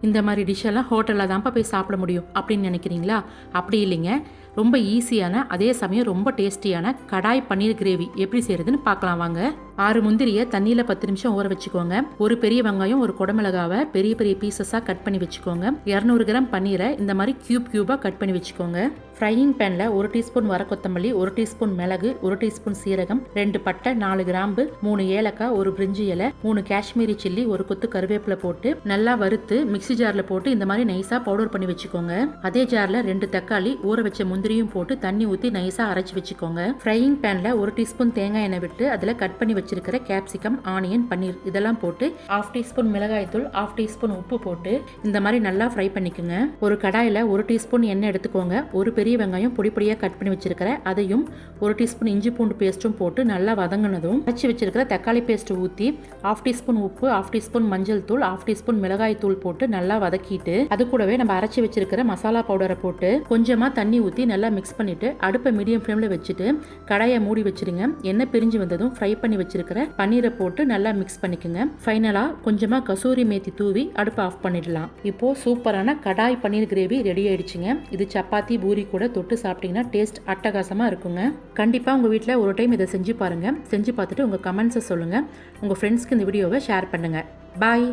இந்த மாதிரி டிஷ்ஷெல்லாம் ஹோட்டலில் தான்ப்பா போய் சாப்பிட முடியும் அப்படின்னு நினைக்கிறீங்களா? அப்படி இல்லைங்க. ரொம்ப ஈஸியான அதே சமயம் ரொம்ப டேஸ்டியான கடாய் பன்னீர் கிரேவி எப்படி செய்யறதுன்னு பார்க்கலாம் வாங்க. ஆறு முந்திரியை தண்ணியில் பத்து நிமிஷம் ஊற வச்சுக்கோங்க. ஒரு பெரிய வெங்காயம் ஒரு குடமிளகாவை பெரிய பெரிய பீசஸாக கட் பண்ணி வச்சுக்கோங்க. இரநூறு கிராம் பன்னீரை இந்த மாதிரி கியூப் கியூபாக கட் பண்ணி வச்சுக்கோங்க. ஃப்ரையிங் பேனில் ஒரு டீஸ்பூன் வர கொத்தமல்லி ஒரு டீஸ்பூன் மிளகு ஒரு டீஸ்பூன் சீரகம் ரெண்டு பட்டை நாலு கிராம்பு மூணு ஏலக்காய் ஒரு பிரிஞ்சி இலை மூணு காஷ்மீரி சில்லி ஒரு கொத்து கருவேப்பிலை போட்டு நல்லா வறுத்து மிக்ஸி ஜாரில் போட்டு இந்த மாதிரி நைஸாக பவுடர் பண்ணி வச்சுக்கோங்க. அதே ஜாரில் ரெண்டு தக்காளி ஊற வச்ச முந்திரி முந்திரியும் போட்டு தண்ணி ஊற்றி நைஸாக அரைச்சி வச்சுக்கோங்க. ஃப்ரையிங் பேனில் ஒரு டீஸ்பூன் தேங்காய் எண்ணெய் விட்டு அதில் கட் பண்ணி வச்சிருக்கிற கேப்சிகம் ஆனியன் பன்னீர் இதெல்லாம் போட்டு ஆஃப் டீஸ்பூன் மிளகாய் தூள் ஆஃப் டீஸ்பூன் உப்பு போட்டு இந்த மாதிரி நல்லா ஃப்ரை பண்ணிக்கோங்க. ஒரு கடாயில் ஒரு டீஸ்பூன் எண்ணெய் எடுத்துக்கோங்க. ஒரு பெரிய வெங்காயம் பொடி பொடியாக கட் பண்ணி வச்சிருக்கிற அதையும் ஒரு டீஸ்பூன் இஞ்சி பூண்டு பேஸ்ட்டும் போட்டு நல்லா வதங்கினதும் அரைச்சி வச்சிருக்கிற தக்காளி பேஸ்ட் ஊற்றி ஆஃப் டீஸ்பூன் உப்பு ஆஃப் டீஸ்பூன் மஞ்சள் தூள் ஆஃப் டீஸ்பூன் மிளகாய் தூள் போட்டு நல்லா வதக்கிட்டு அது கூடவே நம்ம அரைச்சி வச்சிருக்கிற மசாலா பவுடரை போட்டு கொஞ்சமாக தண்ணி ஊற்றி நல்லா நல்லா மிக்ஸ் பண்ணிவிட்டு அடுப்பை மீடியம் ஃப்ளேமில் வச்சுட்டு கடாயை மூடி வச்சிருங்க. எண்ணெய் பிரிஞ்சு வந்ததும் ஃப்ரை பண்ணி வச்சுருக்கிற பன்னீரை போட்டு நல்லா மிக்ஸ் பண்ணிக்கோங்க. ஃபைனலாக கொஞ்சமாக கசூரி மேத்தி தூவி அடுப்பை ஆஃப் பண்ணிடலாம். இப்போது சூப்பரான கடாய் பன்னீர் கிரேவி ரெடி ஆயிடுச்சுங்க. இது சப்பாத்தி பூரி கூட தொட்டு சாப்பிட்டீங்கன்னா டேஸ்ட் அட்டகாசமாக இருக்குங்க. கண்டிப்பாக உங்கள் வீட்டில் ஒரு டைம் இதை செஞ்சு பாருங்கள் செஞ்சு பார்த்துட்டு உங்கள் கமெண்ட்ஸை சொல்லுங்கள் உங்கள் ஃப்ரெண்ட்ஸ்க்கு இந்த வீடியோவை ஷேர் பண்ணுங்கள் பாய்